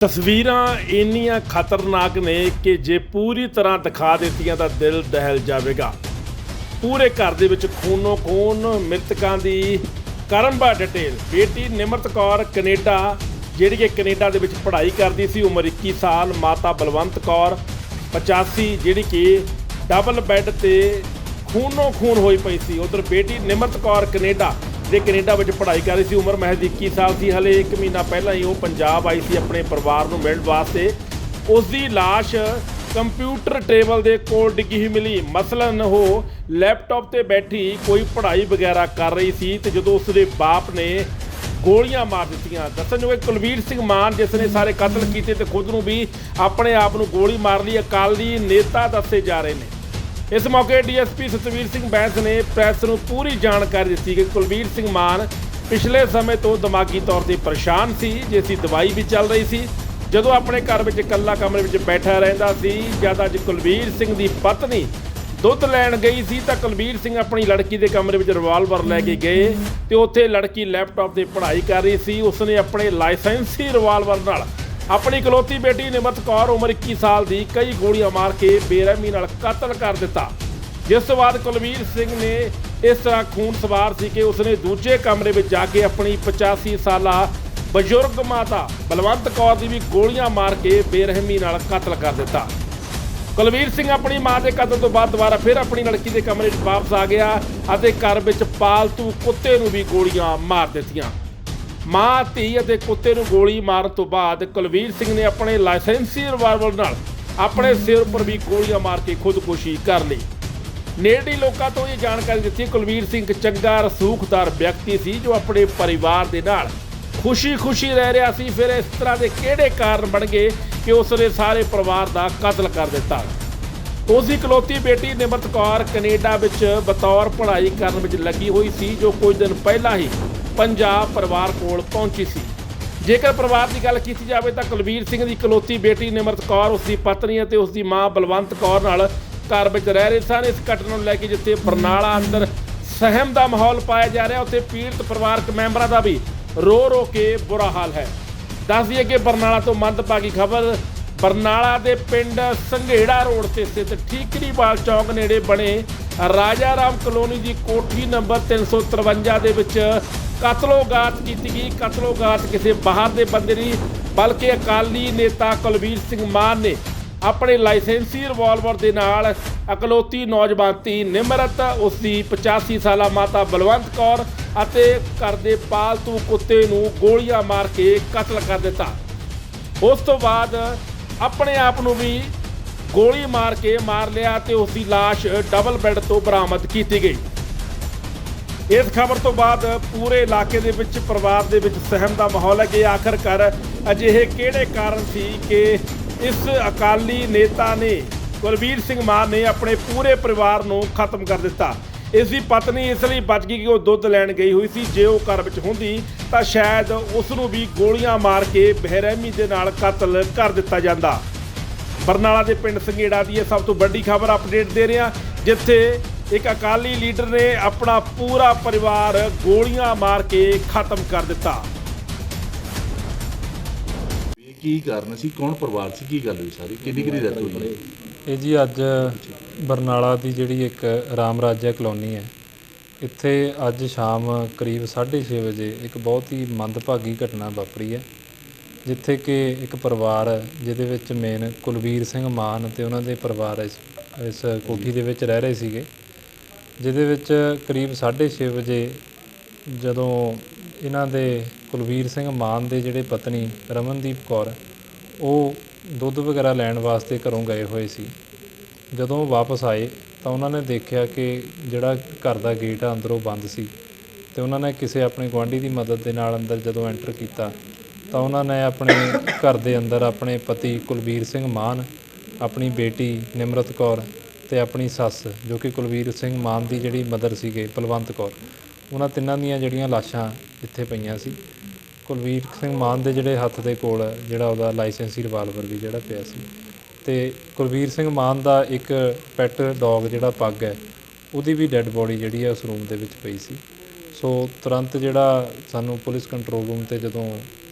ਤਸਵੀਰਾਂ ਇੰਨੀਆਂ ਖਤਰਨਾਕ ਨੇ ਕਿ ਜੇ ਪੂਰੀ ਤਰ੍ਹਾਂ ਦਿਖਾ ਦਿੱਤੀਆਂ ਤਾਂ ਦਿਲ ਦਹਿਲ ਜਾਵੇਗਾ। ਪੂਰੇ ਘਰ ਦੇ ਵਿੱਚ ਖੂਨੋ ਖੂਨ ਮ੍ਰਿਤਕਾਂ ਦੀ ਕਰਮਬਾ ਡਿਟੇਲ। ਬੇਟੀ ਨਿਮਰਤ ਕੌਰ ਕੈਨੇਡਾ, ਜਿਹੜੀ ਕਿ ਕੈਨੇਡਾ ਦੇ ਵਿੱਚ ਪੜ੍ਹਾਈ ਕਰਦੀ ਸੀ, ਉਮਰ 21 ਸਾਲ, ਮਾਤਾ ਬਲਵੰਤ ਕੌਰ 85 ਜਿਹੜੀ ਕਿ ਡਬਲ ਬੈੱਡ ਤੇ ਖੂਨੋ ਖੂਨ ਹੋਈ ਪਈ ਸੀ। ਉਧਰ ਬੇਟੀ ਨਿਮਰਤ ਕੌਰ ਕੈਨੇਡਾ ਜੇ ਕੈਨੇਡਾ ਵਿੱਚ ਪੜ੍ਹਾਈ ਕਰ ਰਹੀ ਸੀ ਉਮਰ ਮਹਿਜ਼ 21 ਸਾਲ ਸੀ। ਹਲੇ 1 ਮਹੀਨਾ ਪਹਿਲਾਂ ਹੀ ਉਹ ਪੰਜਾਬ ਆਈ ਸੀ ਆਪਣੇ ਪਰਿਵਾਰ ਨੂੰ ਮਿਲਣ ਵਾਸਤੇ। ਉਸ ਦੀ ਲਾਸ਼ ਕੰਪਿਊਟਰ ਟੇਬਲ ਦੇ ਕੋਲ ਡਿੱਗੀ ਹੋਈ ਮਿਲੀ। ਮਸਲਨ ਉਹ ਲੈਪਟਾਪ ਤੇ ਬੈਠੀ ਕੋਈ ਪੜ੍ਹਾਈ ਵਗੈਰਾ ਕਰ ਰਹੀ ਸੀ ਤੇ ਜਦੋਂ ਉਸ ਦੇ ਬਾਪ ਨੇ ਗੋਲੀਆਂ ਮਾਰ ਦਿੱਤੀਆਂ। ਦੱਸਣਯੋਗ ਹੈ, ਕੁਲਵੀਰ ਸਿੰਘ ਮਾਨ ਜਿਸ ਨੇ ਸਾਰੇ ਕਤਲ ਕੀਤੇ ਤੇ ਖੁਦ ਨੂੰ ਵੀ ਆਪਣੇ ਆਪ ਨੂੰ ਗੋਲੀ ਮਾਰ ਲਈ। ਅਕਾਲੀ ਨੇਤਾ ਦੱਸੇ ਜਾ ਰਹੇ ਨੇ। ਇਸ ਮੌਕੇ ਡੀਐਸਪੀ ਸਤਵੀਰ ਸਿੰਘ ਬੈਂਸ ਨੇ ਪ੍ਰੈਸ ਨੂੰ ਪੂਰੀ ਜਾਣਕਾਰੀ ਦਿੱਤੀ ਕਿ ਕੁਲਵੀਰ ਸਿੰਘ ਮਾਨ ਪਿਛਲੇ ਸਮੇਂ ਤੋਂ ਦਿਮਾਗੀ ਤੌਰ ਤੇ ਪਰੇਸ਼ਾਨ ਸੀ, ਜਿਸ ਦੀ ਦਵਾਈ ਵੀ ਚੱਲ ਰਹੀ ਸੀ। ਜਦੋਂ ਆਪਣੇ ਘਰ ਵਿੱਚ ਇਕੱਲਾ ਕਮਰੇ ਵਿੱਚ ਬੈਠਾ ਰਹਿੰਦਾ ਸੀ, ਜਦ ਅੱਜ ਕੁਲਵੀਰ ਸਿੰਘ ਦੀ ਪਤਨੀ ਦੁੱਧ ਲੈਣ ਗਈ ਸੀ, ਤਾਂ ਕੁਲਵੀਰ ਸਿੰਘ ਆਪਣੀ ਲੜਕੀ ਦੇ ਕਮਰੇ ਵਿੱਚ ਰਿਵਾਲਵਰ ਲੈ ਕੇ ਗਏ ਤੇ ਉੱਥੇ ਲੜਕੀ ਲੈਪਟਾਪ ਤੇ ਪੜ੍ਹਾਈ ਕਰ ਰਹੀ ਸੀ। ਉਸਨੇ ਆਪਣੇ ਲਾਇਸੈਂਸੀ ਰਿਵਾਲਵਰ ਨਾਲ ਆਪਣੀ ਇਕਲੌਤੀ ਬੇਟੀ ਨਿਮਰਤ ਕੌਰ ਉਮਰ 21 ਸਾਲ ਦੀ ਕਈ ਗੋਲੀਆਂ ਮਾਰ ਕੇ ਬੇਰਹਿਮੀ ਨਾਲ ਕਤਲ ਕਰ ਦਿੱਤਾ। ਜਿਸ ਤੋਂ ਬਾਅਦ ਕੁਲਵੀਰ ਸਿੰਘ ਨੇ ਇਸ ਤਰ੍ਹਾਂ ਖੂਨ ਸਵਾਰ ਸੀ ਕਿ ਉਸਨੇ ਦੂਜੇ ਕਮਰੇ ਵਿੱਚ ਜਾ ਕੇ ਆਪਣੀ 85 ਸਾਲਾ ਬਜ਼ੁਰਗ ਮਾਤਾ ਬਲਵੰਤ ਕੌਰ ਦੀ ਵੀ ਗੋਲੀਆਂ ਮਾਰ ਕੇ ਬੇਰਹਿਮੀ ਨਾਲ ਕਤਲ ਕਰ ਦਿੱਤਾ। ਕੁਲਵੀਰ ਸਿੰਘ ਆਪਣੀ ਮਾਂ ਦੇ ਕਤਲ ਤੋਂ ਬਾਅਦ ਦੁਬਾਰਾ ਫਿਰ ਆਪਣੀ ਲੜਕੀ ਦੇ ਕਮਰੇ 'ਚ ਵਾਪਸ ਆ ਗਿਆ ਅਤੇ ਘਰ ਵਿੱਚ ਪਾਲਤੂ ਕੁੱਤੇ ਨੂੰ ਵੀ ਗੋਲੀਆਂ ਮਾਰ ਦਿੱਤੀਆਂ। ਮਾਂ, ਧੀ ਅਤੇ ਕੁੱਤੇ ਨੂੰ ਗੋਲੀ ਮਾਰਨ ਤੋਂ ਬਾਅਦ ਕੁਲਵੀਰ ਸਿੰਘ ਨੇ ਆਪਣੇ ਲਾਇਸੈਂਸੀ ਰਿਵਾਲਵਰ ਨਾਲ ਆਪਣੇ ਸਿਰ ਉੱਪਰ ਵੀ ਗੋਲੀਆਂ ਮਾਰ ਕੇ ਖੁਦਕੁਸ਼ੀ ਕਰ ਲਈ। ਨੇੜਲੀ ਲੋਕਾਂ ਤੋਂ ਇਹ ਜਾਣਕਾਰੀ ਦਿੱਤੀ, ਕੁਲਵੀਰ ਸਿੰਘ ਇੱਕ ਚੰਗਾ ਰਸੂਖਦਾਰ ਵਿਅਕਤੀ ਸੀ ਜੋ ਆਪਣੇ ਪਰਿਵਾਰ ਦੇ ਨਾਲ ਖੁਸ਼ੀ-ਖੁਸ਼ੀ ਰਹਿ ਰਿਹਾ ਸੀ। ਫਿਰ ਇਸ ਤਰ੍ਹਾਂ ਦੇ ਕਿਹੜੇ ਕਾਰਨ ਬਣ ਗਏ ਕਿ ਉਸ ਨੇ ਸਾਰੇ ਪਰਿਵਾਰ ਦਾ ਕਤਲ ਕਰ ਦਿੱਤਾ? ਉਸ ਦੀ ਇਕਲੌਤੀ ਬੇਟੀ ਨਿਮਰਤ ਕੌਰ ਕੈਨੇਡਾ ਵਿੱਚ ਬਤੌਰ ਪੜ੍ਹਾਈ ਕਰਨ ਵਿੱਚ ਲੱਗੀ ਹੋਈ ਸੀ, ਜੋ ਕੁਝ ਦਿਨ ਪਹਿਲਾਂ ਹੀ ਪੰਜਾਬ ਪਰਿਵਾਰ ਕੋਲ ਪਹੁੰਚੀ ਸੀ। ਜੇਕਰ ਪਰਿਵਾਰ ਦੀ ਗੱਲ ਕੀਤੀ ਜਾਵੇ ਤਾਂ ਕੁਲਵੀਰ ਸਿੰਘ ਦੀ ਇਕਲੌਤੀ ਬੇਟੀ ਨਿਮਰਤ ਕੌਰ ਉਸ ਦੀ ਪਤਨੀ ਅਤੇ ਉਸ ਦੀ ਮਾਂ ਬਲਵੰਤ ਕੌਰ ਨਾਲ ਘਰ ਵਿੱਚ ਰਹਿ ਰਹੇ ਸਨ। ਇਸ ਘਟਨਾ ਨੂੰ ਲੈ ਕੇ ਜਿੱਥੇ ਬਰਨਾਲਾ ਅੰਦਰ ਸਹਿਮ ਦਾ ਮਾਹੌਲ ਪਾਇਆ ਜਾ ਰਿਹਾ, ਉੱਥੇ ਪੀੜਤ ਪਰਿਵਾਰਕ ਮੈਂਬਰਾਂ ਦਾ ਵੀ ਰੋ ਰੋ ਕੇ ਬੁਰਾ ਹਾਲ ਹੈ। ਦੱਸ ਦਈਏ ਕਿ ਬਰਨਾਲਾ ਤੋਂ ਮੰਦਭਾਗੀ ਖਬਰ, ਬਰਨਾਲਾ ਦੇ ਪਿੰਡ ਸੰਘੇੜਾ ਰੋਡ ਤੇ ਸਥਿਤ ਠੀਕਰੀਵਾਲ ਚੌਂਕ ਨੇੜੇ ਬਣੇ ਰਾਜਾ ਰਾਮ ਕਲੋਨੀ ਦੀ ਕੋਠੀ ਨੰਬਰ 353 ਦੇ ਵਿੱਚ ਕਤਲੋਗਾਤ ਕੀਤੀ ਗਈ। ਕਤਲੋਗਾਤ ਕਿਸੇ ਬਾਹਰ ਦੇ ਬੰਦੇ ਨਹੀਂ, ਬਲਕਿ ਅਕਾਲੀ ਨੇਤਾ ਕੁਲਵੀਰ ਸਿੰਘ ਮਾਨ ਨੇ ਆਪਣੇ ਲਾਇਸੈਂਸੀ ਰਿਵਾਲਵਰ ਦੇ ਨਾਲ ਅਕਲੌਤੀ ਨੌਜਵਾਨ ਧੀ ਨਿਮਰਤ, ਉਸ ਦੀ 85 ਸਾਲਾ ਮਾਤਾ ਬਲਵੰਤ ਕੌਰ ਅਤੇ ਘਰ ਦੇ ਪਾਲਤੂ ਕੁੱਤੇ ਨੂੰ ਗੋਲੀਆਂ ਮਾਰ ਕੇ ਕਤਲ ਕਰ ਦਿੱਤਾ। ਉਸ ਤੋਂ ਬਾਅਦ ਆਪਣੇ ਆਪ ਨੂੰ ਵੀ ਗੋਲੀ ਮਾਰ ਕੇ ਮਾਰ ਲਿਆ ਤੇ ਉਸ ਦੀ ਲਾਸ਼ ਡਬਲ ਬੈੱਡ ਤੋਂ ਬਰਾਮਦ ਕੀਤੀ ਗਈ। ਇਸ ਖਬਰ ਤੋਂ ਬਾਅਦ ਪੂਰੇ ਇਲਾਕੇ ਦੇ ਵਿੱਚ ਪਰਿਵਾਰ ਦੇ ਵਿੱਚ ਸਹਿਮ ਦਾ ਮਾਹੌਲ ਹੈ ਕਿ ਆਖਰਕਾਰ ਅਜਿਹੇ ਕਿਹੜੇ ਕਾਰਨ ਸੀ ਕਿ ਇਸ ਅਕਾਲੀ ਨੇਤਾ ਨੇ, ਕੁਲਵੀਰ ਸਿੰਘ ਮਾਨ ਨੇ ਆਪਣੇ ਪੂਰੇ ਪਰਿਵਾਰ ਨੂੰ ਖਤਮ ਕਰ ਦਿੱਤਾ। ਇਸ ਦੀ ਪਤਨੀ ਇਸ ਲਈ ਬਚ ਗਈ ਕਿ ਉਹ ਦੁੱਧ ਲੈਣ ਗਈ ਹੋਈ ਸੀ। ਜੇ ਉਹ ਘਰ ਵਿੱਚ ਹੁੰਦੀ ਤਾਂ ਸ਼ਾਇਦ ਉਸ ਨੂੰ ਵੀ ਗੋਲੀਆਂ ਮਾਰ ਕੇ ਬਹਿਰਹਿਮੀ ਦੇ ਨਾਲ ਕਤਲ ਕਰ ਦਿੱਤਾ ਜਾਂਦਾ। ਬਰਨਾਲਾ ਦੇ ਪਿੰਡ ਸੰਘੇੜਾ ਦੀ ਇਹ ਸਭ ਤੋਂ ਵੱਡੀ ਖਬਰ ਅਪਡੇਟ ਦੇ ਰਿਹਾ ਜਿੱਥੇ ਇੱਕ ਅਕਾਲੀ ਲੀਡਰ ਨੇ ਆਪਣਾ ਪੂਰਾ ਪਰਿਵਾਰ ਗੋਲੀਆਂ ਮਾਰ ਕੇ ਖਤਮ ਕਰ ਦਿੱਤਾ। ਇਹ ਕੀ ਕਾਰਨ ਸੀ? ਕੌਣ ਪਰਿਵਾਰ ਸੀ? ਕੀ ਗੱਲ ਹੋਈ ਸਾਰੀ? ਕਿੰਨੀ ਕਿੰਨੀ ਡੈਥ ਹੋਈ? ਇਹ ਜੀ ਅੱਜ ਬਰਨਾਲਾ ਦੀ ਜਿਹੜੀ ਇੱਕ ਰਾਮ ਰਾਜਿਆ ਕਲੋਨੀ ਹੈ ਇੱਥੇ ਅੱਜ ਸ਼ਾਮ ਕਰੀਬ 6:30 ਵਜੇ ਇੱਕ ਬਹੁਤ ਹੀ ਮੰਦਭਾਗੀ ਘਟਨਾ ਵਾਪਰੀ ਹੈ ਜਿੱਥੇ ਕਿ ਇੱਕ ਪਰਿਵਾਰ ਜਿਹਦੇ ਵਿੱਚ ਮੇਨ ਕੁਲਵੀਰ ਸਿੰਘ ਮਾਨ ਤੇ ਉਹਨਾਂ ਦੇ ਪਰਿਵਾਰ ਇਸ ਇਸ ਕੋਠੀ ਦੇ ਵਿੱਚ ਰਹਿ ਰਹੇ ਸੀਗੇ। ਜਿਹਦੇ ਵਿੱਚ ਕਰੀਬ 6:30 ਵਜੇ ਜਦੋਂ ਇਹਨਾਂ ਦੇ ਕੁਲਵੀਰ ਸਿੰਘ ਮਾਨ ਦੇ ਜਿਹੜੇ ਪਤਨੀ ਰਮਨਦੀਪ ਕੌਰ, ਉਹ ਦੁੱਧ ਵਗੈਰਾ ਲੈਣ ਵਾਸਤੇ ਘਰੋਂ ਗਏ ਹੋਏ ਸੀ। ਜਦੋਂ ਵਾਪਸ ਆਏ ਤਾਂ ਉਹਨਾਂ ਨੇ ਦੇਖਿਆ ਕਿ ਜਿਹੜਾ ਘਰ ਦਾ ਗੇਟ ਆ ਅੰਦਰੋਂ ਬੰਦ ਸੀ ਤੇ ਉਹਨਾਂ ਨੇ ਕਿਸੇ ਆਪਣੇ ਗੁਆਂਢੀ ਦੀ ਮਦਦ ਦੇ ਨਾਲ ਅੰਦਰ ਜਦੋਂ ਐਂਟਰ ਕੀਤਾ ਤਾਂ ਉਹਨਾਂ ਨੇ ਆਪਣੇ ਘਰ ਦੇ ਅੰਦਰ ਆਪਣੇ ਪਤੀ ਕੁਲਵੀਰ ਸਿੰਘ ਮਾਨ, ਆਪਣੀ ਬੇਟੀ ਨਿਮਰਤ ਕੌਰ ਤੇ ਆਪਣੀ ਸੱਸ, ਜੋ ਕਿ ਕੁਲਵੀਰ ਸਿੰਘ ਮਾਨ ਦੀ ਜਿਹੜੀ ਮਦਰ ਸੀਗੇ, ਬਲਵੰਤ ਕੌਰ, ਉਹਨਾਂ ਤਿੰਨਾਂ ਦੀਆਂ ਜਿਹੜੀਆਂ ਲਾਸ਼ਾਂ ਇੱਥੇ ਪਈਆਂ ਸੀ। ਕੁਲਵੀਰ ਸਿੰਘ ਮਾਨ ਦੇ ਜਿਹੜੇ ਹੱਥ ਦੇ ਕੋਲ ਜਿਹੜਾ ਉਹਦਾ ਲਾਇਸੈਂਸੀ ਰਿਵਾਲਵਰ ਵੀ ਜਿਹੜਾ ਪਿਆ ਸੀ। ਤੇ ਕੁਲਵੀਰ ਸਿੰਘ ਮਾਨ ਦਾ ਇੱਕ ਪੈਟ ਡੌਗ ਜਿਹੜਾ ਪੱਗ ਹੈ, ਉਹਦੀ ਵੀ ਡੈੱਡ ਬੋਡੀ ਜਿਹੜੀ ਹੈ ਉਸ ਰੂਮ ਦੇ ਵਿੱਚ ਪਈ ਸੀ। ਸੋ ਤੁਰੰਤ ਜਿਹੜਾ ਸਾਨੂੰ ਪੁਲਿਸ ਕੰਟਰੋਲ ਰੂਮ ਤੇ ਜਦੋਂ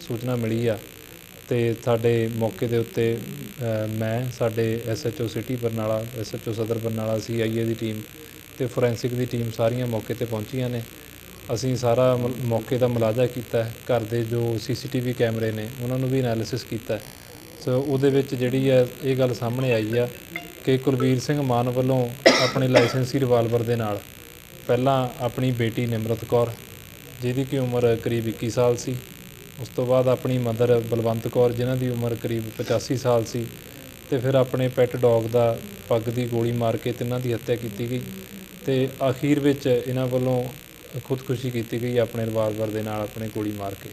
ਸੂਚਨਾ ਮਿਲੀ ਆ ਤੇ ਸਾਡੇ ਮੌਕੇ ਦੇ ਉੱਤੇ ਮੈਂ, ਸਾਡੇ ਐਸਐਚਓ ਸਿਟੀ ਬਰਨਾਲਾ ਐਸਐਚਓ ਸਦਰ ਬਰਨਾਲਾ ਸੀ ਆਈ ਏ ਦੀ ਟੀਮ ਅਤੇ ਫੋਰੈਂਸਿਕ ਦੀ ਟੀਮ ਸਾਰੀਆਂ ਮੌਕੇ ਤੇ ਪਹੁੰਚੀਆਂ ਨੇ ਅਸੀਂ ਸਾਰਾ ਮ- ਮੌਕੇ ਦਾ ਮੁਲਾਜ਼ਾ ਕੀਤਾ ਹੈ ਘਰ ਦੇ ਜੋ ਸੀ ਸੀ ਟੀ ਵੀ ਕੈਮਰੇ ਨੇ, ਉਹਨਾਂ ਨੂੰ ਵੀ ਐਨਾਲਿਸਿਸ ਕੀਤਾ ਹੈ। ਸੋ ਉਹਦੇ ਵਿੱਚ ਜਿਹੜੀ ਹੈ, ਇਹ ਗੱਲ ਸਾਹਮਣੇ ਆਈ ਆ ਕਿ ਕੁਲਵੀਰ ਸਿੰਘ ਮਾਨ ਵੱਲੋਂ ਆਪਣੇ ਲਾਇਸੈਂਸੀ ਰਿਵਾਲਵਰ ਦੇ ਨਾਲ ਪਹਿਲਾਂ ਆਪਣੀ ਬੇਟੀ ਨਿਮਰਤ ਕੌਰ, ਜਿਹਦੀ ਕਿ ਉਮਰ ਕਰੀਬ 21 ਸਾਲ ਸੀ ਉਸ ਤੋਂ ਬਾਅਦ ਆਪਣੀ ਮਦਰ ਬਲਵੰਤ ਕੌਰ, ਜਿਨ੍ਹਾਂ ਦੀ ਉਮਰ ਕਰੀਬ 85 ਸਾਲ ਸੀ, ਤੇ ਫਿਰ ਆਪਣੇ ਪੈਟ ਡੌਗ ਦਾ ਪੱਗ ਦੀ ਗੋਲੀ ਮਾਰ ਕੇ ਤਿੰਨਾਂ ਦੀ ਹੱਤਿਆ ਕੀਤੀ ਗਈ ਤੇ ਅਖੀਰ ਵਿੱਚ ਇਹਨਾਂ ਵੱਲੋਂ ਖੁਦਕੁਸ਼ੀ ਕੀਤੀ ਗਈ ਆਪਣੇ ਰਿਵਾਲਵਰ ਦੇ ਨਾਲ ਆਪਣੇ ਗੋਲੀ ਮਾਰ ਕੇ।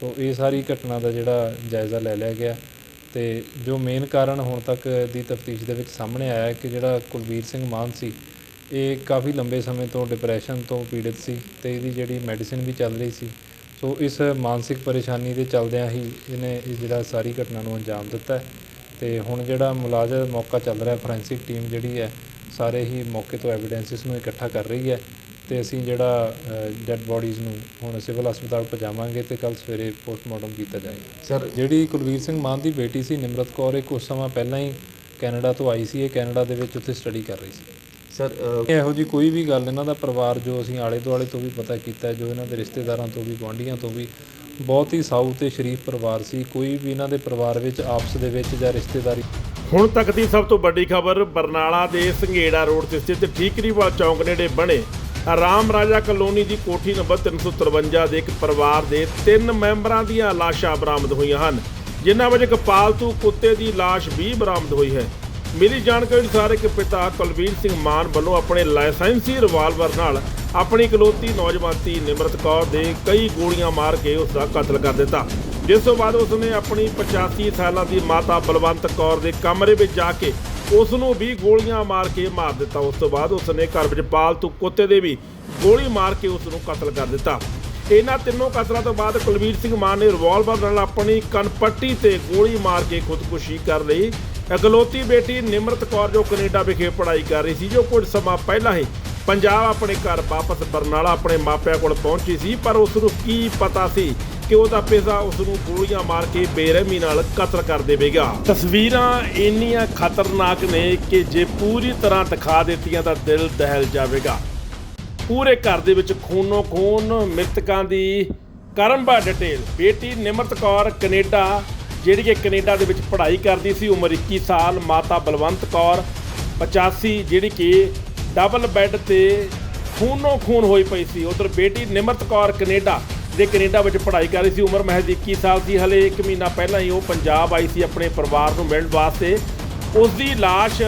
ਸੋ ਇਹ ਸਾਰੀ ਘਟਨਾ ਦਾ ਜਿਹੜਾ ਜਾਇਜ਼ਾ ਲੈ ਲਿਆ ਗਿਆ ਤੇ ਜੋ ਮੇਨ ਕਾਰਨ ਹੁਣ ਤੱਕ ਦੀ ਤਫਤੀਸ਼ ਦੇ ਵਿੱਚ ਸਾਹਮਣੇ ਆਇਆ ਕਿ ਜਿਹੜਾ ਕੁਲਵੀਰ ਸਿੰਘ ਮਾਨ ਸੀ, ਇਹ ਕਾਫੀ ਲੰਬੇ ਸਮੇਂ ਤੋਂ ਡਿਪਰੈਸ਼ਨ ਤੋਂ ਪੀੜਿਤ ਸੀ ਤੇ ਇਹਦੀ ਜਿਹੜੀ ਮੈਡੀਸਿਨ ਵੀ ਚੱਲ ਰਹੀ ਸੀ ਸੋ ਇਸ ਮਾਨਸਿਕ ਪਰੇਸ਼ਾਨੀ ਦੇ ਚੱਲਦਿਆਂ ਹੀ ਇਹਨੇ ਇਹ ਜਿਹੜਾ ਸਾਰੀ ਘਟਨਾ ਨੂੰ ਅੰਜਾਮ ਦਿੱਤਾ ਹੈ ਤੇ ਹੁਣ ਜਿਹੜਾ ਮੁਲਾਜ਼ਮ ਮੌਕਾ ਚੱਲ ਰਿਹਾ ਫੋਰੈਂਸਿਕ ਟੀਮ ਜਿਹੜੀ ਹੈ, ਸਾਰੇ ਹੀ ਮੌਕੇ ਤੋਂ ਐਵੀਡੈਂਸਿਸ ਨੂੰ ਇਕੱਠਾ ਕਰ ਰਹੀ ਹੈ ਤੇ ਅਸੀਂ ਜਿਹੜਾ ਡੈੱਡ ਬੋਡੀਜ਼ ਨੂੰ ਹੁਣ ਸਿਵਲ ਹਸਪਤਾਲ ਪਹੁੰਚਾਵਾਂਗੇ ਤੇ ਕੱਲ ਸਵੇਰੇ ਪੋਸਟਮਾਰਟਮ ਕੀਤਾ ਜਾਏਗਾ। ਸਰ ਜਿਹੜੀ ਕੁਲਵੀਰ ਸਿੰਘ ਮਾਨ ਦੀ ਬੇਟੀ ਸੀ, ਨਿਮਰਤ ਕੌਰ, ਇਹ ਕੁਝ ਸਮਾਂ ਪਹਿਲਾਂ ਹੀ ਕੈਨੇਡਾ ਤੋਂ ਆਈ ਸੀ, ਇਹ ਕੈਨੇਡਾ ਦੇ ਵਿੱਚ ਉੱਥੇ ਸਟੱਡੀ ਕਰ ਰਹੀ ਸੀ। ਸਰ ਇਹੋ ਜੀ ਕੋਈ ਵੀ ਗੱਲ ਇਹਨਾਂ ਦਾ ਪਰਿਵਾਰ ਜੋ ਅਸੀਂ ਆਲੇ ਦੁਆਲੇ ਤੋਂ ਵੀ ਪਤਾ ਕੀਤਾ ਜੋ ਇਹਨਾਂ ਦੇ ਰਿਸ਼ਤੇਦਾਰਾਂ ਤੋਂ ਵੀ ਗੁਆਂਢੀਆਂ ਤੋਂ ਵੀ ਬਹੁਤ ਹੀ ਸਾਊ ਤੇ ਸ਼ਰੀਫ ਪਰਿਵਾਰ ਸੀ। ਕੋਈ ਵੀ ਇਹਨਾਂ ਦੇ ਪਰਿਵਾਰ ਵਿੱਚ ਆਪਸ ਦੇ ਵਿੱਚ ਜਾਂ ਰਿਸ਼ਤੇਦਾਰੀ ਹੁਣ ਤੱਕ ਦੀ ਸਭ ਤੋਂ ਵੱਡੀ ਖਬਰ ਬਰਨਾਲਾ ਦੇ ਸੰਘੇੜਾ ਰੋਡ ਤੇ ਸਥਿਤ ਠੀਕਰੀਵਾਲ ਚੌਂਕ ਨੇੜੇ ਬਣੇ। ਰਾਮ ਰਾਜਾ ਕਲੋਨੀ ਦੀ ਕੋਠੀ ਨੰਬਰ 353 ਦੇ ਇੱਕ ਪਰਿਵਾਰ ਦੇ ਤਿੰਨ ਮੈਂਬਰਾਂ ਦੀਆਂ ਲਾਸ਼ਾਂ ਬਰਾਮਦ ਹੋਈਆਂ ਹਨ ਜਿਨ੍ਹਾਂ ਵਿੱਚ ਇੱਕ ਪਾਲਤੂ ਕੁੱਤੇ ਦੀ ਲਾਸ਼ ਵੀ ਬਰਾਮਦ ਹੋਈ ਹੈ। ਮਿਲੀ ਜਾਣਕਾਰੀ ਅਨੁਸਾਰ ਇੱਕ ਪਿਤਾ ਕੁਲਵੀਰ ਸਿੰਘ ਮਾਨ ਵੱਲੋਂ ਆਪਣੇ ਲਾਇਸੈਂਸੀ ਰਿਵਾਲਵਰ ਨਾਲ ਆਪਣੀ ਇਕਲੌਤੀ ਨੌਜਵਾਨ ਧੀ ਨਿਮਰਤ ਕੌਰ ਦੇ ਕਈ ਗੋਲੀਆਂ ਮਾਰ ਕੇ ਉਸ ਦਾ ਕਤਲ ਕਰ ਦਿੱਤਾ। ਜਿਸ ਤੋਂ ਬਾਅਦ ਉਸਨੇ ਆਪਣੀ 85 ਸਾਲਾਂ ਦੀ ਮਾਤਾ ਬਲਵੰਤ ਕੌਰ ਦੇ ਕਮਰੇ ਵਿੱਚ ਜਾ ਕੇ ਉਸ ਨੂੰ ਵੀ ਗੋਲੀਆਂ ਮਾਰ ਕੇ ਮਾਰ ਦਿੱਤਾ। ਉਸ ਤੋਂ ਬਾਅਦ ਉਸਨੇ ਘਰ ਵਿੱਚ ਪਾਲਤੂ ਕੁੱਤੇ ਦੇ ਵੀ ਗੋਲੀ ਮਾਰ ਕੇ ਉਸ ਨੂੰ ਕਤਲ ਕਰ ਦਿੱਤਾ। ਇਹਨਾਂ ਤਿੰਨੋਂ ਕਤਲਾਂ ਤੋਂ ਬਾਅਦ ਕੁਲਵੀਰ ਸਿੰਘ ਮਾਨ ਨੇ ਰਿਵਾਲਵਰ ਨਾਲ ਆਪਣੀ ਕਨਪੱਟੀ ਤੇ ਗੋਲੀ ਮਾਰ ਕੇ ਖੁਦਕੁਸ਼ੀ ਕਰ ਲਈ। ਇਕਲੌਤੀ ਬੇਟੀ ਨਿਮਰਤ ਕੌਰ ਜੋ ਕੈਨੇਡਾ ਵਿਖੇ ਪੜ੍ਹਾਈ ਕਰ ਰਹੀ ਸੀ, ਜੋ ਕੁਝ ਸਮਾਂ ਪਹਿਲਾਂ ਹੀ ਪੰਜਾਬ ਆਪਣੇ ਘਰ ਵਾਪਸ ਬਰਨਾਲਾ ਆਪਣੇ ਮਾਪਿਆਂ ਕੋਲ ਪਹੁੰਚੀ ਸੀ, ਪਰ ਉਸ ਨੂੰ ਕੀ ਪਤਾ ਸੀ ਕਿ ਉਹਦਾ ਪਿਤਾ ਉਸ ਨੂੰ ਗੋਲੀਆਂ ਮਾਰ ਕੇ ਬੇਰਹਿਮੀ ਨਾਲ ਕਤਲ ਕਰ ਦੇਵੇਗਾ। ਤਸਵੀਰਾਂ ਇੰਨੀਆਂ ਖਤਰਨਾਕ ਨੇ ਕਿ ਜੇ ਪੂਰੀ ਤਰ੍ਹਾਂ ਦਿਖਾ ਦਿੱਤੀਆਂ ਤਾਂ ਦਿਲ ਦਹਿਲ ਜਾਵੇਗਾ। ਪੂਰੇ ਘਰ ਦੇ ਵਿੱਚ ਖੂਨੋ ਖੂਨ ਮ੍ਰਿਤਕਾਂ ਦੀ ਕਰਮਬਾ ਡਿਟੇਲ। ਬੇਟੀ ਨਿਮਰਤ ਕੌਰ ਕੈਨੇਡਾ ਜਿਹੜੀ ਕਿ ਕੈਨੇਡਾ ਦੇ ਵਿੱਚ ਪੜ੍ਹਾਈ ਕਰਦੀ ਸੀ, ਉਮਰ 21 ਸਾਲ, ਮਾਤਾ ਬਲਵੰਤ ਕੌਰ 85 ਜਿਹੜੀ ਕਿ ਡਬਲ ਬੈੱਡ ਤੇ ਖੂਨੋ ਖੂਨ ਹੋਈ ਪਈ ਸੀ। ਉਧਰ ਬੇਟੀ ਨਿਮਰਤ ਕੌਰ ਕੈਨੇਡਾ ਦੇ ਕੈਨੇਡਾ ਵਿੱਚ ਪੜ੍ਹਾਈ ਕਰ ਰਹੀ ਸੀ। ਉਮਰ ਮਹਿਜ਼ 21 ਸਾਲ ਸੀ। ਹਲੇ 1 ਮਹੀਨਾ ਪਹਿਲਾਂ ਹੀ ਉਹ ਪੰਜਾਬ ਆਈ ਸੀ ਆਪਣੇ ਪਰਿਵਾਰ ਨੂੰ ਮਿਲਣ ਵਾਸਤੇ। ਉਸ ਦੀ ਲਾਸ਼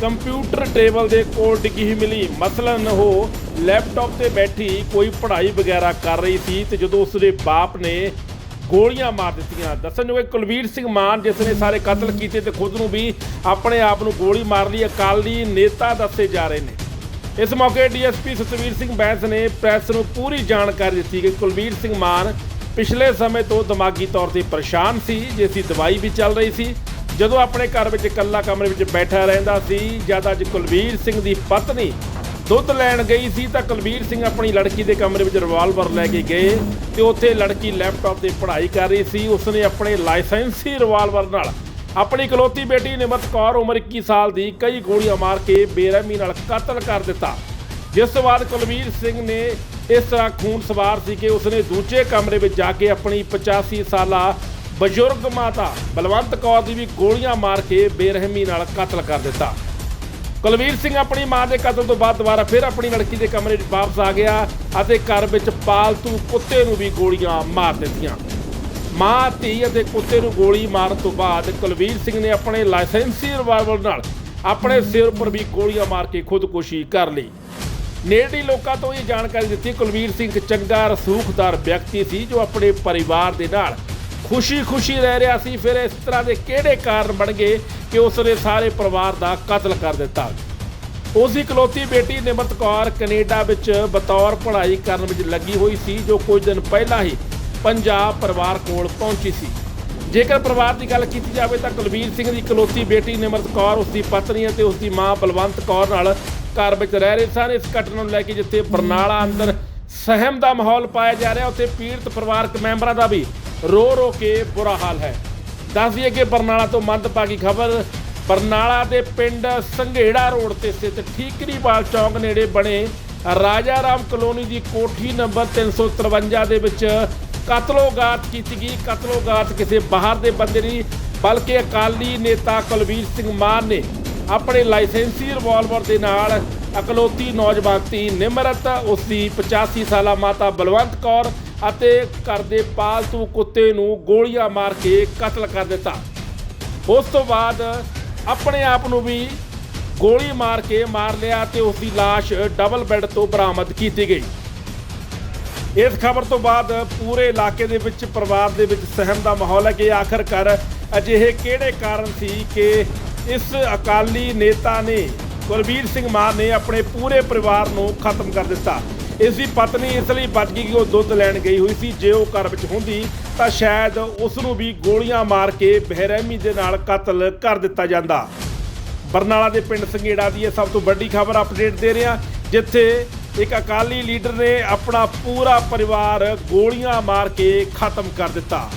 ਕੰਪਿਊਟਰ ਟੇਬਲ ਦੇ ਕੋਲ ਡਿੱਗੀ ਹੀ ਮਿਲੀ। ਮਸਲਨ ਉਹ ਲੈਪਟਾਪ ਤੇ ਬੈਠੀ ਕੋਈ ਪੜ੍ਹਾਈ ਵਗੈਰਾ ਕਰ ਰਹੀ ਸੀ ਤੇ ਜਦੋਂ ਉਸ ਦੇ ਬਾਪ ਨੇ ਗੋਲੀਆਂ ਮਾਰ ਦਿੱਤੀਆਂ। ਦੱਸਣਯੋਗ ਹੈ ਕੁਲਵੀਰ ਸਿੰਘ ਮਾਨ, ਜਿਸ ਨੇ ਸਾਰੇ ਕਤਲ ਕੀਤੇ ਤੇ ਖੁਦ ਨੂੰ ਵੀ ਆਪਣੇ ਆਪ ਨੂੰ ਗੋਲੀ ਮਾਰ ਲਈ, ਅਕਾਲੀ ਨੇਤਾ ਦੱਸੇ ਜਾ ਰਹੇ ਨੇ। ਇਸ ਮੌਕੇ ਡੀਐਸਪੀ ਸਤਵੀਰ ਸਿੰਘ ਬੈਂਸ ਨੇ ਪ੍ਰੈਸ ਨੂੰ ਪੂਰੀ ਜਾਣਕਾਰੀ ਦਿੱਤੀ ਕਿ ਕੁਲਵੀਰ ਸਿੰਘ ਮਾਨ ਪਿਛਲੇ ਸਮੇਂ ਤੋਂ ਦਿਮਾਗੀ ਤੌਰ ਤੇ ਪਰੇਸ਼ਾਨ ਸੀ, ਜਿਸ ਦੀ ਦਵਾਈ ਵੀ ਚੱਲ ਰਹੀ ਸੀ। ਜਦੋਂ ਆਪਣੇ ਘਰ ਵਿੱਚ ਇਕੱਲਾ ਕਮਰੇ ਵਿੱਚ ਬੈਠਾ ਰਹਿੰਦਾ ਸੀ, ਜਦ ਅੱਜ ਕੁਲਵੀਰ ਸਿੰਘ ਦੀ ਪਤਨੀ ਦੁੱਧ ਲੈਣ ਗਈ ਸੀ ਤਾਂ ਕੁਲਵੀਰ ਸਿੰਘ ਆਪਣੀ ਲੜਕੀ ਦੇ ਕਮਰੇ ਵਿੱਚ ਰਿਵਾਲਵਰ ਲੈ ਕੇ ਗਏ ਤੇ ਉੱਥੇ ਲੜਕੀ ਲੈਪਟਾਪ ਤੇ ਪੜ੍ਹਾਈ ਕਰ ਰਹੀ ਸੀ। ਉਸਨੇ ਆਪਣੇ ਲਾਇਸੈਂਸੀ ਰਿਵਾਲਵਰ ਨਾਲ ਆਪਣੀ ਇਕਲੌਤੀ ਬੇਟੀ ਨਿਮਰਤ ਕੌਰ ਉਮਰ 21 ਸਾਲ ਦੀ ਕਈ ਗੋਲੀਆਂ ਮਾਰ ਕੇ ਬੇਰਹਿਮੀ ਨਾਲ ਕਤਲ ਕਰ ਦਿੱਤਾ। ਜਿਸ ਤੋਂ ਬਾਅਦ ਕੁਲਵੀਰ ਸਿੰਘ ਨੇ ਇਸ ਤਰ੍ਹਾਂ ਖੂਨ ਸਵਾਰ ਸੀ ਕਿ ਉਸਨੇ ਦੂਜੇ ਕਮਰੇ ਵਿੱਚ ਜਾ ਕੇ ਆਪਣੀ 85 ਸਾਲਾ ਬਜ਼ੁਰਗ ਮਾਤਾ ਬਲਵੰਤ ਕੌਰ ਦੀ ਵੀ ਗੋਲੀਆਂ ਮਾਰ ਕੇ ਬੇਰਹਿਮੀ ਨਾਲ ਕਤਲ ਕਰ ਦਿੱਤਾ। ਕੁਲਵੀਰ ਸਿੰਘ ਆਪਣੀ ਮਾਂ ਦੇ ਕਤਲ ਤੋਂ ਬਾਅਦ ਦੁਬਾਰਾ ਫਿਰ ਆਪਣੀ ਲੜਕੀ ਦੇ ਕਮਰੇ 'ਚ ਵਾਪਸ ਆ ਗਿਆ ਅਤੇ ਘਰ ਵਿੱਚ ਪਾਲਤੂ ਕੁੱਤੇ ਨੂੰ ਵੀ ਗੋਲੀਆਂ ਮਾਰ ਦਿੱਤੀਆਂ। ਮਾਂ, ਧੀ ਅਤੇ ਕੁੱਤੇ ਨੂੰ ਗੋਲੀ ਮਾਰਨ ਤੋਂ ਬਾਅਦ ਕੁਲਵੀਰ ਸਿੰਘ ਨੇ ਆਪਣੇ ਲਾਇਸੈਂਸੀ ਰਿਵਾਲਵਰ ਨਾਲ ਆਪਣੇ ਸਿਰ ਉੱਪਰ ਵੀ ਗੋਲੀਆਂ ਮਾਰ ਕੇ ਖੁਦਕੁਸ਼ੀ ਕਰ ਲਈ। ਨੇੜਲੀ ਲੋਕਾਂ ਤੋਂ ਇਹ ਜਾਣਕਾਰੀ ਦਿੱਤੀ ਕੁਲਵੀਰ ਸਿੰਘ ਇੱਕ ਚੰਗਾ, ਰਸੂਖਦਾਰ ਵਿਅਕਤੀ ਸੀ ਜੋ ਆਪਣੇ ਪਰਿਵਾਰ ਦੇ ਨਾਲ ਖੁਸ਼ੀ-ਖੁਸ਼ੀ ਰਹਿ ਰਿਹਾ ਸੀ, ਫਿਰ ਇਸ ਤਰ੍ਹਾਂ ਦੇ ਕਿਹੜੇ ਕਾਰਨ ਬਣ ਗਏ ਕਿ ਉਸ ਨੇ ਸਾਰੇ ਪਰਿਵਾਰ ਦਾ ਕਤਲ ਕਰ ਦਿੱਤਾ? ਉਸ ਦੀ ਇਕਲੌਤੀ ਬੇਟੀ ਨਿਮਰਤ ਕੌਰ ਕੈਨੇਡਾ ਵਿੱਚ ਬਤੌਰ ਪੜ੍ਹਾਈ ਕਰਨ ਵਿੱਚ ਲੱਗੀ ਹੋਈ ਸੀ, ਜੋ ਕੁਝ ਦਿਨ ਪਹਿਲਾਂ ਹੀ ਪੰਜਾਬ ਪਰਿਵਾਰ ਕੋਲ ਪਹੁੰਚੀ ਸੀ। ਜੇਕਰ ਪਰਿਵਾਰ ਦੀ ਗੱਲ ਕੀਤੀ ਜਾਵੇ ਤਾਂ ਕੁਲਵੀਰ ਸਿੰਘ ਦੀ ਇਕਲੌਤੀ ਬੇਟੀ ਨਿਮਰਤ ਕੌਰ ਉਸ ਦੀ ਪਤਨੀ ਅਤੇ ਉਸ ਦੀ ਮਾਂ ਬਲਵੰਤ ਕੌਰ ਨਾਲ ਘਰ ਵਿੱਚ ਰਹਿ ਰਹੇ ਸਨ। ਇਸ ਘਟਨਾ ਨੂੰ ਲੈ ਕੇ ਜਿੱਥੇ ਬਰਨਾਲਾ ਅੰਦਰ ਸਹਿਮ ਦਾ ਮਾਹੌਲ ਪਾਇਆ ਜਾ ਰਿਹਾ, ਉੱਥੇ ਪੀੜਤ ਪਰਿਵਾਰਕ ਮੈਂਬਰਾਂ ਦਾ ਵੀ ਰੋ ਰੋ ਕੇ ਬੁਰਾ ਹਾਲ ਹੈ। ਦੱਸ ਦਈਏ ਕਿ ਬਰਨਾਲਾ ਤੋਂ ਮੰਦਭਾਗੀ ਖਬਰ, ਬਰਨਾਲਾ ਦੇ ਪਿੰਡ ਸੰਘੇੜਾ ਰੋਡ ਤੇ ਸਥਿਤ ਠੀਕਰੀਵਾਲ ਚੌਂਕ ਨੇੜੇ ਬਣੇ ਰਾਜਾ ਰਾਮ ਕਲੋਨੀ ਦੀ ਕੋਠੀ ਨੰਬਰ 353 ਦੇ ਵਿੱਚ ਕਤਲੋਗਾਤ ਕੀਤੀ ਗਈ। ਕਤਲੋਗਾਤ ਕਿਸੇ ਬਾਹਰ ਦੇ ਬੰਦੇ ਨਹੀਂ, ਬਲਕਿ ਅਕਾਲੀ ਨੇਤਾ ਕੁਲਵੀਰ ਸਿੰਘ ਮਾਨ ਨੇ ਆਪਣੇ ਲਾਇਸੈਂਸੀ ਰਿਵਾਲਵਰ ਦੇ ਨਾਲ ਅਕਲੌਤੀ ਨੌਜਵਾਨ ਧੀ ਨਿਮਰਤ, ਉਸ ਦੀ 85 ਸਾਲਾ ਮਾਤਾ ਬਲਵੰਤ ਕੌਰ ਅਤੇ ਘਰ ਦੇ ਪਾਲਤੂ ਕੁੱਤੇ ਨੂੰ ਗੋਲੀਆਂ ਮਾਰ ਕੇ ਕਤਲ ਕਰ ਦਿੱਤਾ। ਉਸ ਤੋਂ ਬਾਅਦ ਆਪਣੇ ਆਪ ਨੂੰ ਵੀ ਗੋਲੀ ਮਾਰ ਕੇ ਮਾਰ ਲਿਆ ਤੇ ਉਸ ਦੀ ਲਾਸ਼ ਡਬਲ ਬੈੱਡ ਤੋਂ ਬਰਾਮਦ ਕੀਤੀ ਗਈ। ਇਸ ਖਬਰ ਤੋਂ ਬਾਅਦ ਪੂਰੇ ਇਲਾਕੇ ਦੇ ਵਿੱਚ ਪਰਿਵਾਰ ਦੇ ਵਿੱਚ ਸਹਿਮ ਦਾ ਮਾਹੌਲ ਹੈ ਕਿ ਆਖਰਕਾਰ ਅਜਿਹੇ ਕਿਹੜੇ ਕਾਰਨ ਸੀ ਕਿ ਇਸ ਅਕਾਲੀ ਨੇਤਾ ਨੇ ਕੁਲਬੀਰ ਸਿੰਘ ਮਾਨ ਨੇ ਆਪਣੇ ਪੂਰੇ ਪਰਿਵਾਰ ਨੂੰ ਖਤਮ ਕਰ ਦਿੱਤਾ। ਇਸ ਦੀ ਪਤਨੀ ਇਸ ਲਈ ਬਚ ਗਈ ਕਿ ਉਹ ਦੁੱਧ ਲੈਣ ਗਈ ਹੋਈ ਸੀ। ਜੇ ਉਹ ਘਰ ਵਿੱਚ ਹੁੰਦੀ, ਤਾਂ ਸ਼ਾਇਦ ਉਸ ਨੂੰ ਵੀ ਗੋਲੀਆਂ ਮਾਰ ਕੇ ਬਹਿਰਹਿਮੀ ਦੇ ਨਾਲ ਕਤਲ ਕਰ ਦਿੱਤਾ ਜਾਂਦਾ। ਬਰਨਾਲਾ ਦੇ ਪਿੰਡ ਸੰਘੇੜਾ ਦੀ ਇਹ ਸਭ ਤੋਂ ਵੱਡੀ ਖਬਰ ਅਪਡੇਟ ਦੇ ਰਿਹਾ ਜਿੱਥੇ ਇੱਕ ਅਕਾਲੀ ਲੀਡਰ ਨੇ ਆਪਣਾ ਪੂਰਾ ਪਰਿਵਾਰ ਗੋਲੀਆਂ ਮਾਰ ਕੇ ਖਤਮ ਕਰ ਦਿੱਤਾ।